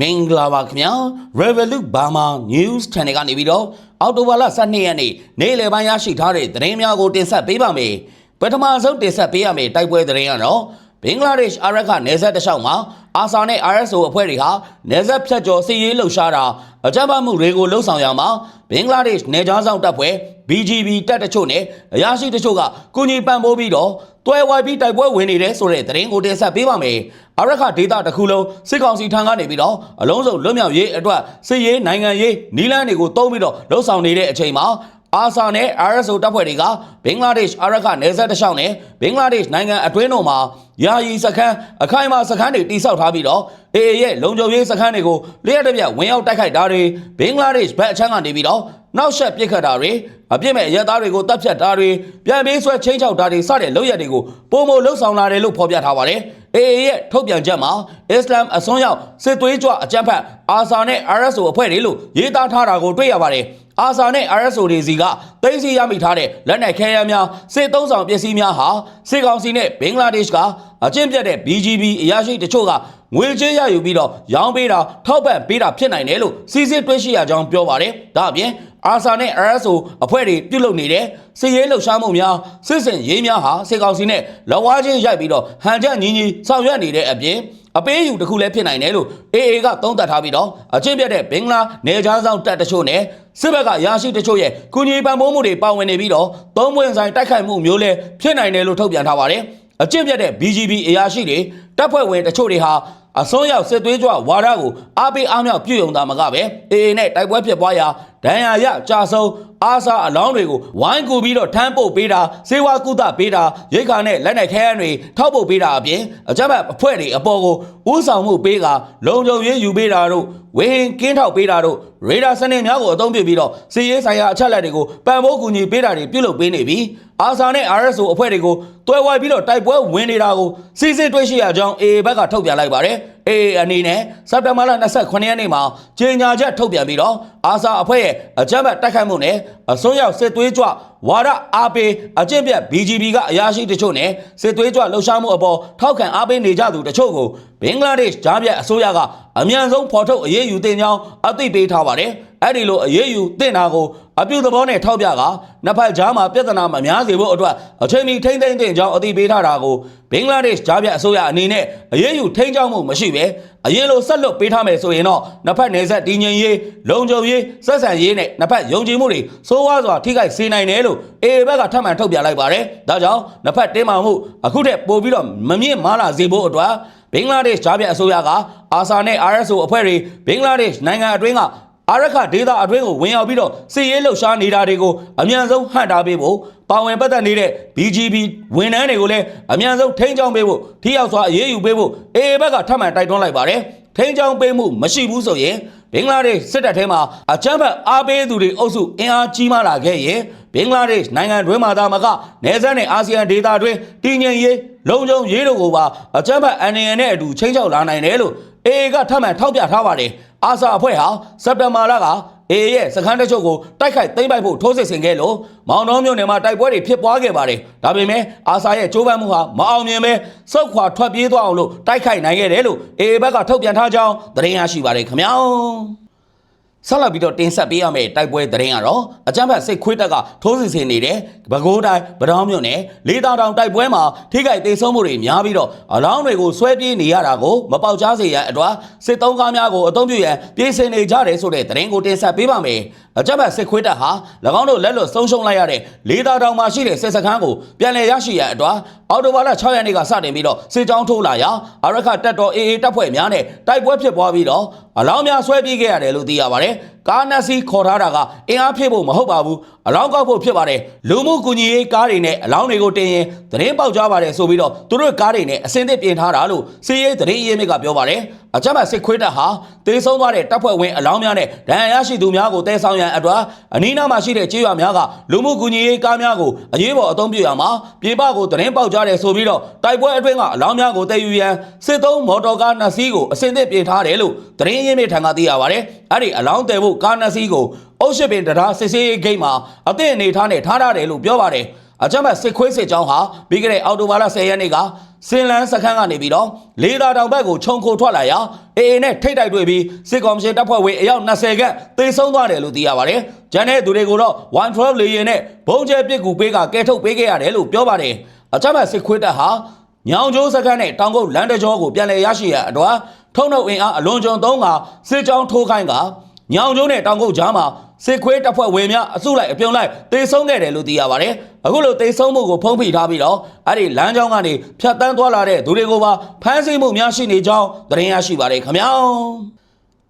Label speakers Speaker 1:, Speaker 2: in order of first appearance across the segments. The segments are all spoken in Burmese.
Speaker 1: မင်္ဂလာပါခင်ဗျာ Revolut Burma News Channel ကနေပြီးတော့အော်တိုဘာလ12ရက်နေ့နေ့လယ်ပိုင်းရရှိထားတဲ့သတင်းများကိုတင်ဆက်ပေးပါမယ်ပထမဆုံးတင်ဆက်ပေးရမယ့်တိုက်ပွဲသတင်းကတော့ ဘင်္ဂလားဒေ့ရှ်အာရခနယ်စပ်တစ်လျှောက်မှာအာဆာနဲ့ RSO အဖွဲ့တွေဟာနယ်စပ်ဖြတ်ကျော်စစ်ရေးလှုပ်ရှားတာအကြမ်းဖက်မှုတွေကိုလှုံ့ဆော်ရမှာဘင်္ဂလားဒေ့ရှ်နယ်ခြားဆောင်တပ်ဖွဲ့ BGB တပ်တချို့နဲ့အရာရှိတချို့ကကုညီပံ့ပိုးပြီးတော့တွဲဝိုင်းပြီးတိုက်ပွဲဝင်နေတဲ့ဆိုတဲ့သတင်းကိုတင်ဆက်ပေးပါမယ်။အရခဒေတာတစ်ခုလုံးစစ်ကောင်စီထံကနေပြီးတော့အလုံးစုံလွတ်မြောက်ရေးအတွက်စစ်ရေးနိုင်ငံရေးနီလန်းတွေကိုတုံးပြီးတော့လှုပ်ဆောင်နေတဲ့အချိန်မှာ အာဆာနဲ့ RSO တပ်ဖွဲ့တွေကဘင်္ဂလားဒေ့ရှ်အရခနယ်စပ်တစ်လျှောက်နဲ့ဘင်္ဂလားဒေ့ရှ်နိုင်ငံအတွင်းတို့မှာယာယီစခန်းအခိုင်အမာစခန်းတွေတိစောက်ထားပြီးတော့အေအေရဲ့လုံခြုံရေးစခန်းတွေကိုလျှက်တစ်ပြက်ဝင်ရောက်တိုက်ခိုက်တာတွေဘင်္ဂလားဒေ့ရှ်ဘက်အချမ်းကနေပြီးတော့နောက်ဆက်ပစ်ခတ်တာတွေအပြစ်မဲ့ရဲသားတွေကိုတပ်ဖြတ်တာတွေပြန်ပေးဆွဲချင်းချောက်တာတွေစတဲ့လုပ်ရက်တွေကိုပုံမလှုပ်ဆောင်လာတယ်လို့ဖော်ပြထားပါတယ်။အေအေရဲ့ထုတ်ပြန်ချက်မှာအစ္စလာမ်အစွန်းရောက်စစ်သွေးကြွအကြမ်းဖက်အာဆာနဲ့ RSO အဖွဲ့တွေလို့ရေးသားထားတာကိုတွေ့ရပါတယ်။ အာဆာနဲ့ RSO တွေစီကသိမ်းဆည်းရမိထားတဲ့လက်နက်ခဲယမ်းများစစ်သုံးဆောင်ပစ္စည်းများဟာစစ်ကောင်စီနဲ့ဘင်္ဂလားဒေ့ရှ်ကအကျင့်ပြတ်တဲ့ BGB အရာရှိတချို့ကငွေကြေးရယူပြီးတော့ရောင်းပေးတာထောက်ပံ့ပေးတာဖြစ်နိုင်တယ်လို့စီစစ်တွေ့ရှိရကြောင်းပြောပါတယ်။ဒါအပြင်အာဆာနဲ့ RSO အဖွဲ့တွေပြုလုပ်နေတဲ့စစ်ရေးလှုပ်ရှားမှုများစစ်စင်ရေးများဟာစစ်ကောင်စီနဲ့လက်ဝါးချင်းရိုက်ပြီးတော့ဟန်ချက်ညီညီဆောင်ရွက်နေတဲ့အပြင် အပေးယူတစ်ခုလည်းဖြစ်နိုင်တယ်လို့ AA ကသုံးသပ်ထားပြီးတော့အချင်းပြတ်တဲ့ဘင်္ဂလားနေချားဆောင်တပ်တချို့နဲ့စစ်ဘက်ကရရှိတချို့ရဲ့ကုညီပံ့ပိုးမှုတွေပါဝင်နေပြီးတော့သုံးပွင့်ဆိုင်တိုက်ခိုက်မှုမျိုးလည်းဖြစ်နိုင်တယ်လို့ထုတ်ပြန်ထားပါတယ်အကျင့်ပြတ်တဲ့ BGB အရာရှိတွေတပ်ဖွဲ့ဝင်တချို့တွေဟာအစွန်းရောက်စစ်သွေးကြွဝါဒကိုအားပေးအားမြောက်ပြုတ်ယုံတာမကပဲအေအေနဲ့တိုက်ပွဲဖြစ်ပွားရာဒဏ်ရာရကြာဆုံးအားစားအလောင်းတွေကိုဝိုင်းကူပြီးတော့ထမ်းပုတ်ပေးတာစေဝါကုသပေးတာရိတ်ခါနဲ့လက်နဲ့ခဲယမ်းတွေထောက်ပုတ်ပေးတာအပြင်အကြမ်းဖက်အဖွဲ့တွေအပေါ်ကိုဥဆောင်မှုပေးကလုံခြုံရေးယူပေးတာတို့ဝင်းကင်းထောက်ပေးတာတို့ရေဒါစနစ်များကိုအသုံးပြုပြီးတော့စီရေးဆိုင်ရာအချက်လက်တွေကိုပံ့ပိုးကူညီပေးတာတွေပြုလုပ်ပေးနေပြီးအာဆာနဲ့ RSO အဖွဲ့တွေကိုတွဲဝိုင်းပြီးတော့တိုက်ပွဲဝင်နေတာကိုစီစစ်တွေ့ရှိရကြောင်း AA ဘက်ကထုတ်ပြန်လိုက်ပါတယ်။ AA အနေနဲ့စက်တဘာလ28ရက်နေ့မှာကြေညာချက်ထုတ်ပြန်ပြီးတော့အာဆာအဖွဲ့ရဲ့အကြမ်းဖက်တိုက်ခိုက်မှုနဲ့အစွန်းရောက်စစ်သွေးကြွ ဝါဒအားပေးအကျင့်ပြတ် BGB ကအရာရှိတချို့နဲ့စစ်သွေးကြွလှုပ်ရှားမှုအပေါ်ထောက်ခံအားပေးနေကြသူတချို့ကိုဘင်္ဂလားဒေ့ရှ်ဂျားပြတ်အစိုးရကအမြန်ဆုံးဖော်ထုတ်အရေးယူတင်ကြောင်းအသိပေးထားပါတယ်။အဲ့ဒီလိုအရေးယူတင်တာကိုအပြုသဘောနဲ့ထောက်ပြကနှစ်ဖက်ကြားမှာပြဿနာမများစေဖို့အတွက်အချိန်မီထိမ့်သိမ့်တင်ကြောင်းအသိပေးထားတာကိုဘင်္ဂလားဒေ့ရှ်ဂျားပြတ်အစိုးရအနေနဲ့အရေးယူထိမ့်ကြောင်းမှုမရှိပဲအရင်လိုဆက်လွတ်ပေးထားမယ်ဆိုရင်တော့နှစ်ဖက်နေဆက်တည်ငြိမ်ရေးလုံခြုံရေးဆက်ဆံရေးနဲ့နှစ်ဖက်ယုံကြည်မှုတွေစိုးဝါးစွာထိခိုက်စေနိုင်တယ်လို့အေဘက်ကထပ်မံထုတ်ပြန်လိုက်ပါတယ်။ဒါကြောင့်နှစ်ဖက်တင်းမာမှုအခုထက်ပိုပြီးတော့မမြင့်မားလာစေဖို့အတွက်ဘင်္ဂလားဒေ့ရှ်ဂျားပြတ်အစိုးရကအာဆာနဲ့ RSO အဖွဲ့တွေဘင်္ဂလားဒေ့ရှ်နိုင်ငံအတွင်းကအာရခဒေတာအတွင်းကိုဝင်ရောက်ပြီးတော့စစ်ရေးလှုပ်ရှားနေတာတွေကိုအမြန်ဆုံးဟန့်တားပေးဖို့ပါဝင်ပတ်သက်နေတဲ့ BGB ဝန်ထမ်းတွေကိုလည်းအမြန်ဆုံးထိန်းချောင်းပေးဖို့ထိရောက်စွာအရေးယူပေးဖို့အေဘက်ကထပ်မံတိုက်တွန်းလိုက်ပါတယ်ထိန်းချောင်းပေးမှုမရှိဘူးဆိုရင် ဘင်္ဂလားဒေ့ရှ်စစ်တပ်ထဲမှာအကြမ်းဖက်အားပေးသူတွေအုပ်စုအင်အားကြီးမားလာခဲ့ရင်ဘင်္ဂလားဒေ့ရှ်နိုင်ငံတွင်းမှာသာမကနယ်စပ်နဲ့အာဆီယံဒေသတွင်းတည်ငြိမ်ရေးလုံခြုံရေးတို့ကိုပါအကြမ်းဖက်အန်ရန်နဲ့အတူချင်းချောက်လာနိုင်တယ်လို့အေကထပ်မံထောက်ပြထားပါတယ်အာဆာအဖွဲ့ဟာစက်တင်ဘာလက အေရဲ့စခန်းတချို့ကိုတိုက်ခိုက်သိမ်းပိုက်ဖို့ထိုးစစ်ဆင်ခဲ့လို့မောင်နှောမြို့နယ်မှာတိုက်ပွဲတွေဖြစ်ပွားခဲ့ပါတယ်။ဒါပေမဲ့အာဆာရဲ့ကြိုးပမ်းမှုဟာမအောင်မြင်ပဲစုတ်ခွာထွက်ပြေးသွားအောင်လို့တိုက်ခိုက်နိုင်ခဲ့တယ်လို့အေဘက်ကထုတ်ပြန်ထားကြောင်းသတင်းရရှိပါတယ်ခင်ဗျာ။ ဆက်လက်ပြီးတော့တင်ဆက်ပေးရမယ့်တိုက်ပွဲသတင်းကတော့အကြမ်းဖက်စိတ်ခွေးတက်ကထိုးစစ်ဆင်နေတဲ့ပဲခူးတိုင်းဗတောင်းမြို့နယ်လေးတောင်တောင်တိုက်ပွဲမှာထိခိုက်ဒေဆုံးမှုတွေများပြီးတော့အလောင်းတွေကိုဆွဲပြေးနေရတာကိုမပေါက်ကြားစေရန်အတွက်စစ်သုံးကားများကိုအုံပြုရန်ပြည်စင်နေကြတယ်ဆိုတဲ့သတင်းကိုတင်ဆက်ပေးပါမယ်အကြမ်းဖက်စစ်ခွေးတက်ဟာ၎င်းတို့လက်လွတ်ဆုံးရှုံးလိုက်ရတဲ့လေးတောင်တောင်မှာရှိတဲ့စစ်စခန်းကိုပြန်လည်ရရှိရန်အတွက်အော်တိုဘာလ6ရက်နေ့ကစတင်ပြီးတော့စစ်ကြောင်းထိုးလာရာအရခတက်တော် AA တပ်ဖွဲ့များနဲ့တိုက်ပွဲဖြစ်ပွားပြီးတော့ အလောင်းများဆွဲပြေးခဲ့ရတယ်လို့သိရပါတယ်ကားနက်စီခေါ်ထားတာကအင်အားဖြည့်ဖို့မဟုတ်ပါဘူး အလောင်းကောက်ဖို့ဖြစ်ပါတယ်လူမှုကူညီရေးကားတွေနဲ့အလောင်းတွေကိုတင်ရင်သတင်းပေါက်ကြားပါတယ်ဆိုပြီးတော့သူတို့ကားတွေနဲ့အစင်းသစ်ပြင်ထားတာလို့စီးရေးသတင်းရေးမြစ်ကပြောပါတယ်အကြမ်းဖက်စစ်ခွေးတပ်ဟာတေဆုံးသွားတဲ့တပ်ဖွဲ့ဝင်အလောင်းများနဲ့ဒဏ်ရာရရှိသူများကိုတဲဆောင်ရန်အတွက်အနီးနားမှာရှိတဲ့ကြေးရွာများကလူမှုကူညီရေးကားများကိုအရေးပေါ်အသုံးပြုရမှာပြည်ပကိုသတင်းပေါက်ကြားတယ်ဆိုပြီးတော့တိုက်ပွဲအတွင်းကအလောင်းများကိုတည်ယူရန်စစ်သုံးမော်တော်ကားနှစ်စီးကိုအစင်းသစ်ပြင်ထားတယ်လို့သတင်းရင်းမြစ်ထံကသိရပါတယ်အဲ့ဒီအလောင်းတည်ဖို့ကားနှစ်စီးကို အုပ်ရှစ်ပင်တရားစစ်စေးဂိတ်မှာအသင့်အနေထားနဲ့ထားရတယ်လို့ပြောပါတယ်အကြမ်းဖက်စစ်ခွေးစစ်ကြောင်းဟာပြီးခဲ့တဲ့အောက်တိုဘာလ10ရက်နေ့ကစင်လန်းစခန်းကနေပြီးတော့လေသာတောင်ဘက်ကိုခြုံခိုထွက်လာရာအေအေနဲ့ထိတ်တိုက်တွေ့ပြီးစစ်ကော်မရှင်တပ်ဖွဲ့ဝင်အယောက်20ခန့်သေဆုံးသွားတယ်လို့သိရပါတယ်။ကျန်တဲ့သူတွေကိုတော့112လေယာဉ်နဲ့ဘုံကျဲပစ်ကူပေးကကဲထုတ်ပေးခဲ့ရတယ်လို့ပြောပါတယ်။အကြမ်းဖက်စစ်ခွေးတပ်ဟာညောင်ကျိုးစခန်းနဲ့တောင်ကုတ်လန်တကြောကိုပြန်လည်ရရှိရန်အတွက်ထုံနှုတ်အင်အားအလွန်ကျွံသုံးကစစ်ကြောင်းထိုးခိုင်းကညောင်ကျိုးနဲ့တောင်ကုတ်ကြားမှာ စစ်ခွေးတပ်ဖွဲ့ဝင်များအစုလိုက်အပြုံလိုက်တေဆုံးခဲ့တယ်လို့သိရပါတယ်။အခုလိုတေဆုံးမှုကိုဖုံးဖိထားပြီးတော့အဲ့ဒီလမ်းကြောင်းကနေဖြတ်တန်းသွားလာတဲ့သူတွေကိုပါဖမ်းဆီးမှုများရှိနေကြောင်းသတင်းရရှိပါတယ်ခင်ဗျာ။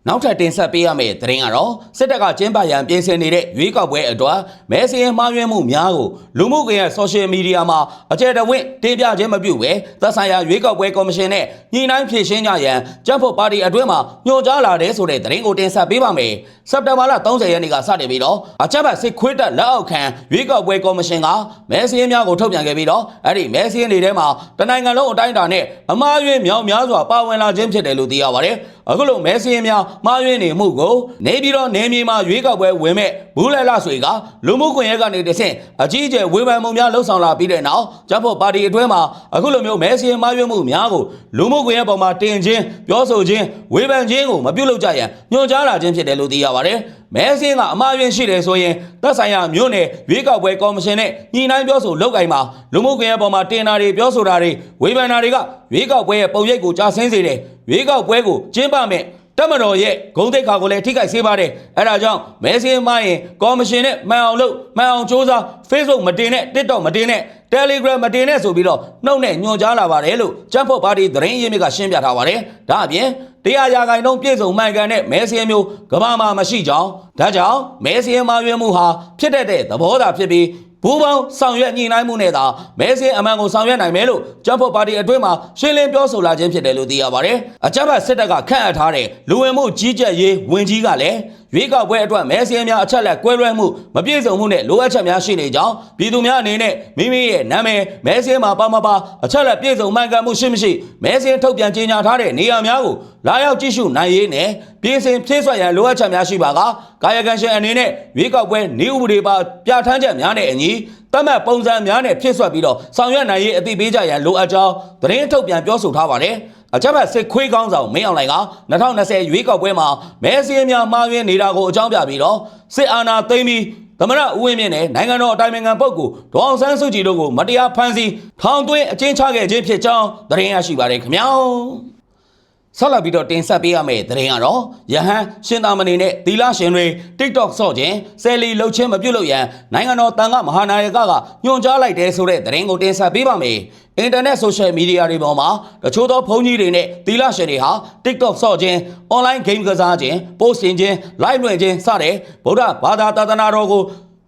Speaker 1: နောက်ထပ်တင်ဆက်ပေးရမယ့်သတင်းကတော့စစ်တပ်ကကျင်းပရန်ပြင်ဆင်နေတဲ့ရွေးကောက်ပွဲအတွက်မဲစရင်မှားယွင်းမှုများကိုလူမှုကွန်ရက် social media မှာအကြတဲ့ဝင့်တင်ပြခြင်းမပြုဘဲသက်ဆိုင်ရာရွေးကောက်ပွဲကော်မရှင်နဲ့ညှိနှိုင်းဖြည့်ရှင်းကြရန်ကြက်ဖို့ပါတီအတွင်းမှာညွှန်ကြားလာတဲ့ဆိုတဲ့သတင်းကိုတင်ဆက်ပေးပါမယ်။စက်တင်ဘာလ30ရက်နေ့ကစတင်ပြီးတော့အကြက်ဘတ်စစ်ခွေးတက်လက်အောက်ခံရွေးကောက်ပွဲကော်မရှင်ကမဲစရင်များကိုထုတ်ပြန်ခဲ့ပြီးတော့အဲ့ဒီမဲစရင်တွေထဲမှာတနိုင်ငံလုံးအတိုင်းအတာနဲ့အမှားယွင်းမြောင်များစွာပါဝင်လာခြင်းဖြစ်တယ်လို့သိရပါတယ်။အခုလိုမဲစရင်များမှားယွင်းနေမှုကိုနေပြီးတော့နေမြေမှာရွေးကောက်ပွဲဝင်မဲ့ဘူးလဲလဆွေကလူမှုကွန်ရက်ကနေတဆင့်အကြီးအကျယ်ဝေဖန်မှုများလှုပ်ဆောင်လာပြီးတဲ့နောက်ဂျပ်ဖို့ပါတီအတွင်းမှာအခုလိုမျိုးမဲစရင်မှားယွင်းမှုများကိုလူမှုကွန်ရက်ပေါ်မှာတင်ခြင်းပြောဆိုခြင်းဝေဖန်ခြင်းကိုမပြုလုပ်ကြရန်ညွှန်ကြားလာခြင်းဖြစ်တယ်လို့သိရပါတယ်။မဲစင်းကအမှားယွင်းရှိတယ်ဆိုရင်သက်ဆိုင်ရာမြို့နယ်ရွေးကောက်ပွဲကော်မရှင်နဲ့ညှိနှိုင်းပြောဆိုလုပ်ကိုင်မှာလူမှုကွန်ရက်ပေါ်မှာတင်တာတွေပြောဆိုတာတွေဝေဖန်တာတွေကရွေးကောက်ပွဲရဲ့ပုံရိပ်ကိုကြားဆင်းစေတယ်။ရွေးကောက်ပွဲကိုကျင်းပမဲ့ တက်မတော်ရဲ့ဂုံတိတ်ခါကိုလည်းထိခိုက်စေပါတယ်အဲဒါကြောင့်မဲစင်းမရင်ကော်မရှင်နဲ့မှန်အောင်လုပ်မှန်အောင်စ조사 Facebook မတင်နဲ့ TikTok မတင်နဲ့ Telegram မတင်နဲ့ဆိုပြီးတော့နှုတ်နဲ့ညွှန်ကြားလာပါတယ်လို့ကျန်းဖို့ပါတီသတင်းရင်းမြစ်ကရှင်းပြထားပါတယ်ဒါအပြင်တရားရာဂိုင်တုံးပြည့်စုံမှန်ကန်တဲ့မဲစင်းမျိုးကမ္ဘာမှာမရှိကြောင်းဒါကြောင့်မဲစင်းမှာရွေးမှုဟာဖြစ်တတ်တဲ့သဘောသာဖြစ်ပြီး ဘူပေါင်းဆောင်ရွက်ညှိနှိုင်းမှုနဲ့သာမဲစင်းအမှန်ကိုဆောင်ရွက်နိုင်မယ်လို့ကျန်းဖို့ပါတီအတွင်းမှာရှင်းလင်းပြောဆိုလာခြင်းဖြစ်တယ်လို့သိရပါတယ်။အကြမ်းဖက်စစ်တပ်ကခန့်အပ်ထားတဲ့လူဝင်မှုကြီးကြပ်ရေးဝန်ကြီးကလည်းရွေးကောက်ပွဲအတွက်မဲစင်းများအချက်လက်ကွဲလွဲမှုမပြည့်စုံမှုနဲ့လိုအပ်ချက်များရှိနေကြောင်းပြည်သူများအနေနဲ့မိမိရဲ့နာမည်မဲစင်းမှာပါမပါအချက်လက်ပြည့်စုံမှန်ကန်မှုရှိမရှိမဲစင်းထုတ်ပြန်ကြေညာထားတဲ့နေရာများကိုလာရောက်ကြည့်ရှုနိုင်ရေးနဲ့ပြည်စင်ဖြည့်ဆွတ်ရန်လိုအပ်ချက်များရှိပါကကာယကံရှင်အနေနဲ့ရွေးကောက်ပွဲနေဥပဒေပါပြဋ္ဌာန်းချက်များနဲ့အညီတတ်မှတ်ပုံစံများနဲ့ဖြည့်ဆွတ်ပြီးတော့ဆောင်ရွက်နိုင်ရေးအသိပေးကြရန်လိုအပ်ကြောင်းသတင်းထုတ်ပြန်ပြောဆိုထားပါတယ် အချက်ဘတ်စစ်ခွေးကောင်းဆောင်မင်းအောင်လှိုင်က2020ရွေးကောက်ပွဲမှာမဲစင်းများမှားယွင်းနေတာကိုအကြောင်းပြပြီးတော့စစ်အာဏာသိမ်းပြီးသမရဦးဝင်းမြင့်နဲ့နိုင်ငံတော်အတိုင်ပင်ခံပုဂ္ဂိုလ်ဒေါအောင်ဆန်းစုကြည်တို့ကိုမတရားဖမ်းဆီးထောင်သွင်းအကျဉ်းချခဲ့ခြင်းဖြစ်ကြောင်းသတင်းရရှိပါတယ်ခင်ဗျာ ဆက်လက်ပြီးတော့တင်ဆက်ပေးရမယ့်သတင်းကတော့ယဟန်ရှင်သာမဏေနဲ့သီလရှင်တွေ TikTok ဆော့ခြင်းဆယ်လီလှုပ်ခြင်းမပြုတ်လို့ရန်နိုင်ငံတော်တန်ခါမဟာနာယကကညွှန်ကြားလိုက်တဲ့ဆိုတဲ့သတင်းကိုတင်ဆက်ပေးပါမယ်။အင်တာနက်ဆိုရှယ်မီဒီယာတွေပေါ်မှာတချို့သောဖုန်းကြီးတွေနဲ့သီလရှင်တွေဟာ TikTok ဆော့ခြင်း online game ကစားခြင်း post တင်ခြင်း live လွှင့်ခြင်းစတဲ့ဗုဒ္ဓဘာသာသာသနာတော်ကို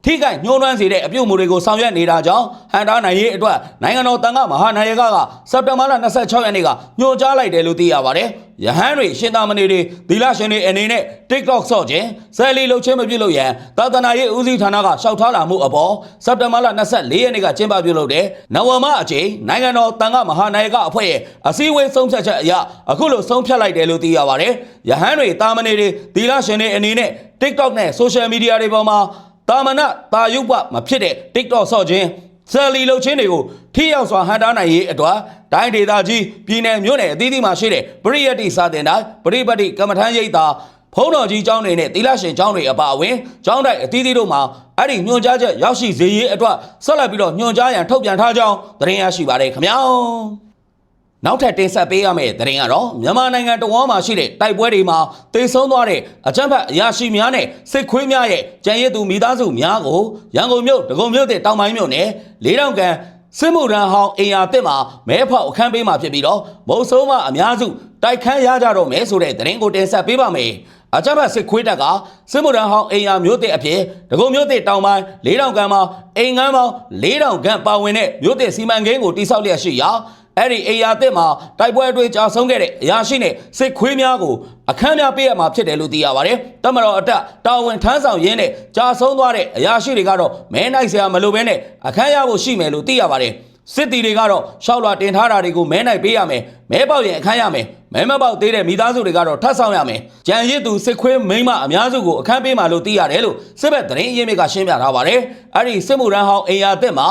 Speaker 1: ထိခိုက်ညှိုးနှွမ်းစေတဲ့အပြုအမူတွေကိုဆောင်ရွက်နေတာကြောင့်ဟန်တာနိုင်ရေးအတွက်နိုင်ငံတော်တန်ခါမဟာနာယကကစက်တင်ဘာလ26ရက်နေ့ကညွှန်ကြားလိုက်တယ်လို့သိရပါတယ်။ယဟန်တွေရှင်သာမဏေတွေသီလရှင်တွေအနေနဲ့ TikTok ဆော့ခြင်းဆယ်လီလှုပ်ခြင်းမပြုလုပ်ရန်သာသနာရေးဦးစီးဌာနကရှောက်ထားလာမှုအပေါ်စက်တင်ဘာလ24ရက်နေ့ကကျင်းပပြုလုပ်တဲ့နဝမအချိန်နိုင်ငံတော်တန်ခါမဟာနာယကအဖွဲ့ရဲ့အစည်းအဝေးဆုံးဖြတ်ချက်အရအခုလိုဆုံးဖြတ်လိုက်တယ်လို့သိရပါတယ်။ယဟန်တွေတာမဏေတွေသီလရှင်တွေအနေနဲ့ TikTok နဲ့ Social Media တွေပေါ်မှာ တာမဏတာယုပမဖြစ်တဲ့ TikTok ဆော့ခြင်းဆယ်လီလှုပ်ခြင်းတွေကိုထိရောက်စွာဟန်တားနိုင်ရေးအတွက်တိုင်းဒေသကြီးပြည်နယ်မြို့နယ်အသီးသီးမှာရှိတဲ့ပရိယတ်တိစာတင်တိုင်းပရိပတ်တိကမ္မထမ်းရိပ်သာဖုံးတော်ကြီးကျောင်းတွေနဲ့သီလရှင်ကျောင်းတွေအပါအဝင်ကျောင်းတိုက်အသီးသီးတို့မှာအဲ့ဒီညွှန်ကြားချက်ရောက်ရှိစေရေးအတွက်ဆက်လက်ပြီးတော့ညွှန်ကြားရန်ထုတ်ပြန်ထားကြောင်းသတင်းရရှိပါတယ်ခင်ဗျာ နောက်ထပ်တင်ဆက်ပေးရမယ့်သတင်းကတော့မြန်မာနိုင်ငံတဝန်းမှာရှိတဲ့တိုက်ပွဲတွေမှာတေဆုံးသွားတဲ့အကြမ်းဖက်အရာရှိများနဲ့စစ်ခွေးများရဲ့ကြံရည်သူမိသားစုများကိုရန်ကုန်မြို့ဒဂုံမြို့တဲ့တောင်ပိုင်းမြို့နယ်လေးတောင်ကန်စစ်မှုရန်ဟောင်းအင်ယာတစ်မှာမဲဖောက်အခန်းပေးမှာဖြစ်ပြီးတော့မုံဆုံးမအများစုတိုက်ခန်းရကြတော့မယ်ဆိုတဲ့သတင်းကိုတင်ဆက်ပေးပါမယ်။အကြမ်းဖက်စစ်ခွေးတပ်ကစစ်မှုရန်ဟောင်းအင်ယာမြို့တဲ့အဖြစ်ဒဂုံမြို့တဲ့တောင်ပိုင်းလေးတောင်ကန်မှာအင်ငန်းပေါင်းလေးတောင်ကန်ပါဝင်တဲ့မြို့တဲ့စီမံကိန်းကိုတိစောက်လျက်ရှိရာ အဲ့ဒီအေယာတစ်မှာတိုက်ပွဲအတွင်းကြာဆုံးခဲ့တဲ့အရာရှိနဲ့စစ်ခွေးများကိုအခမ်းများပေးရမှာဖြစ်တယ်လို့သိရပါတယ်။တမတော်အတက်တာဝန်ထမ်းဆောင်ရင်းနဲ့ကြာဆုံးသွားတဲ့အရာရှိတွေကတော့မဲနိုင်စရာမလိုဘဲနဲ့အခမ်းရဖို့ရှိမယ်လို့သိရပါတယ်။စစ်တီတွေကတော့ရှောက်လွှာတင်ထားတာတွေကိုမဲနိုင်ပေးရမယ်။မဲပေါက်ရင်အခမ်းရမယ်။မဲမပေါက်သေးတဲ့မိသားစုတွေကတော့ထပ်ဆောင်ရမယ်။ကြံရစ်သူစစ်ခွေးမိန်းမအများစုကိုအခမ်းပေးမှလို့သိရတယ်လို့စစ်ဘက်သတင်းအရင်းမြစ်ကရှင်းပြထားပါတယ်။အဲ့ဒီစစ်မှုရန်ဟောင်းအေယာတစ်မှာ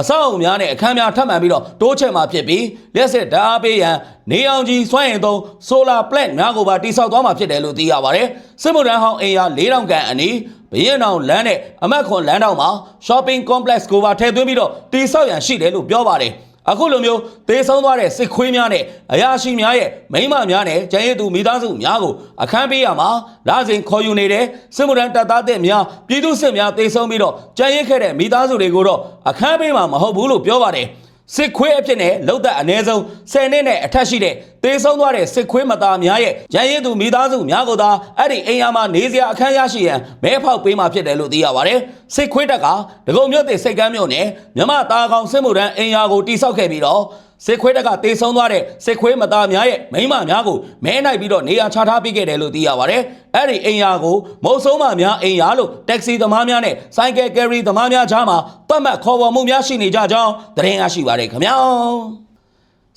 Speaker 1: အဆောက်အုံများနဲ့အခန်းများထပ်မံပြီးတော့တိုးချဲ့မှာဖြစ်ပြီးလျှက်စစ်ဓာတ်အားပေးရန်နေအောင်ကြီးစွမ်းအင်သုံး solar plant များကိုပါတိစောက်သွားမှာဖြစ်တယ်လို့သိရပါတယ်စစ်မှုထမ်းဟောင်းအိမ်ယာ4000ခန့်အနီးဘရင်အောင်လမ်းနဲ့အမတ်ခွန်လမ်းတောင်မှာ shopping complex ကိုပါထည့်သွင်းပြီးတော့တိစောက်ရန်ရှိတယ်လို့ပြောပါတယ် အခုလိုမျိုးသေဆုံးသွားတဲ့စစ်ခွေးများနဲ့အရာရှိများရဲ့မိန်းမများနဲ့ကျန်ရည်သူမိသားစုများကိုအခမ်းပေးရမှာလာစဉ်ခေါ်ယူနေတဲ့စစ်မှုထမ်းတပ်သားတဲ့များပြည်သူစစ်များသေဆုံးပြီးတော့ကျန်ရည်ခဲ့တဲ့မိသားစုတွေကိုတော့အခမ်းပေးမှာမဟုတ်ဘူးလို့ပြောပါတယ်စစ်ခွေးအဖြစ်နဲ့လောက်သက်အ ਨੇ ဆုံး10နှစ်နဲ့အထက်ရှိတဲ့ သေဆုံးသွားတဲ့စစ်ခွေးမသားများရဲ့ကျန်ရည်သူမိသားစုများကိုသာအဲ့ဒီအိမ်ယာမှာနေစရာအခမ်းရရှိရန်မဲဖောက်ပေးမှာဖြစ်တယ်လို့သိရပါတယ်စစ်ခွေးတက်ကဒဂုံမြို့တဲ့စိတ်ကမ်းမြို့နယ်မြမတာကောင်စစ်မှုထမ်းအိမ်ယာကိုတိစောက်ခဲ့ပြီးတော့စစ်ခွေးတက်ကတေဆုံးသွားတဲ့စစ်ခွေးမသားများရဲ့မိန်းမများကိုမဲနိုင်ပြီးတော့နေရာချထားပေးခဲ့တယ်လို့သိရပါတယ်။အဲ့ဒီအိမ်ယာကိုမုတ်ဆုံးမများအိမ်ယာလို့တက္ကစီသမားများနဲ့ဆိုင်ကယ်ကယ်ရီသမားများကြားမှာသတ်မှတ်ခေါ်ပေါ်မှုများရှိနေကြကြောင်းသတင်းရရှိပါတယ်ခင်ဗျာ။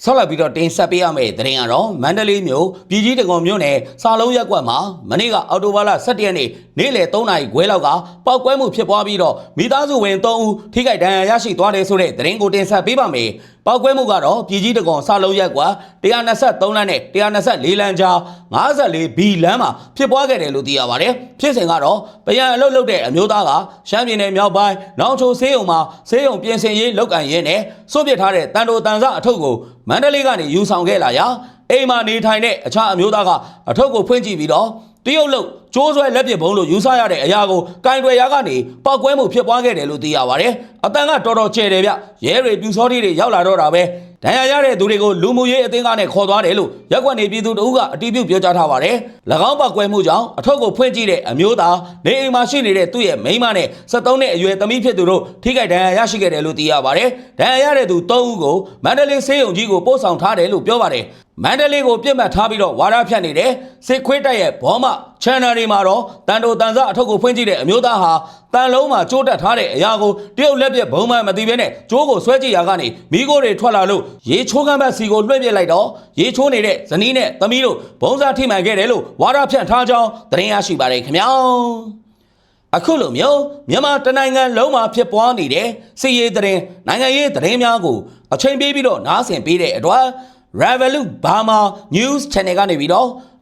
Speaker 1: ဆက်လက်ပြီးတော့တင်ဆက်ပေးရမယ့်သတင်းကတော့မန္တလေးမြို့ပြည်ကြီးတကုံမြို့နယ်စာလုံးရက်ကွက်မှာမနေ့ကအော်တိုဘာလ17ရက်နေ့နေ့လယ်3နာရီခွဲလောက်ကပောက်ကွဲမှုဖြစ်ပွားပြီးတော့မိသားစုဝင်3ဦးထိခိုက်ဒဏ်ရာရရှိသွားတယ်ဆိုတဲ့သတင်းကိုတင်ဆက်ပေးပါမယ်။ ပောက်ကွဲမှုကတော့ပြည်ကြီးတကုံစာလုံးရက်ကွက်123လမ်းနဲ့124လမ်းကြား 54 B လမ်းမှာဖြစ်ပွားခဲ့တယ်လို့သိရပါတယ်။ဖြစ်စဉ်ကတော့ပရန်အလုတ်လုတ်တဲ့အမျိုးသားကရှမ်းပြည်နယ်မြောက်ပိုင်းနောင်ချိုဆေးရုံမှာဆေးရုံပြင်ဆင်ရေးလုပ်ကင်ရင်းနဲ့စွန့်ပစ်ထားတဲ့တန်တိုတန်ဆအထုပ်ကိုမန္တလေးကနေယူဆောင်ခဲ့လာရာအိမ်မှာနေထိုင်တဲ့အခြားအမျိုးသားကအထုပ်ကိုဖွင့်ကြည့်ပြီးတော့တရုတ်လုတ်ကျိုးဆွဲလက်ပစ်ဘုံလို့ယူဆရတဲ့အရာကိုကင်တွယ်ရာကနေပောက်ကွဲမှုဖြစ်ပွားခဲ့တယ်လို့သိရပါတယ်။အတန်ကတော်တော်ကျယ်တယ်ဗျ။ရဲတွေပြူစောတိတွေရောက်လာတော့တာပဲ။ဒဏ်ရာရတဲ့သူတွေကိုလူမှုရေးအသင်းကနဲ့ခေါ်သွားတယ်လို့ရက်ကွက်နေပြည်သူတို့ကအတီးပြုတ်ပြောကြားထားပါတယ်။၎င်းပောက်ကွဲမှုကြောင့်အထုပ်ကိုဖွင့်ကြည့်တဲ့အမျိုးသားနေအိမ်မှာရှိနေတဲ့သူ့ရဲ့မိန်းမနဲ့73နှစ်အရွယ်သမီးဖြစ်သူတို့ထိခိုက်ဒဏ်ရာရရှိခဲ့တယ်လို့သိရပါတယ်။ဒဏ်ရာရတဲ့သူ3ဦးကိုမန္တလေးဆေးရုံကြီးကိုပို့ဆောင်ထားတယ်လို့ပြောပါတယ်။မန္တလေးကိုပြစ်မှတ်ထားပြီးတော့ဝါဒဖြန့်နေတဲ့စစ်ခွေးတက်ရဲ့ဘောမ channel တွေမှာတော့တန်တိုတန်ဆအထုပ်ကိုဖွင့်ကြည့်တဲ့အမျိုးသားဟာတန်လုံးမှာကြိုးတက်ထားတဲ့အရာကိုတရုတ်လက်ပြဘုံမှန်မသိဘဲနဲ့ကြိုးကိုဆွဲကြည့်ရာကနေမိโก้တွေထွက်လာလို့ရေချိုးကမ်းဘက်စီကိုလွှင့်ပြစ်လိုက်တော့ရေချိုးနေတဲ့ဇနီးနဲ့သမီးတို့ဘုံစားထိမှန်ခဲ့တယ်လို့ဝါဒဖြန့်ထားကြောင်းသတင်းရရှိပါတယ်ခင်ဗျာအခုလိုမျိုးမြန်မာတနိုင်ငံလုံးမှာဖြစ်ပွားနေတဲ့စီရေးသတင်းနိုင်ငံရေးသတင်းများကိုအချိန်ပေးပြီးတော့နားဆင်ပေးတဲ့အတွက် Revolut Burma News Channel ကနေပြီးတော့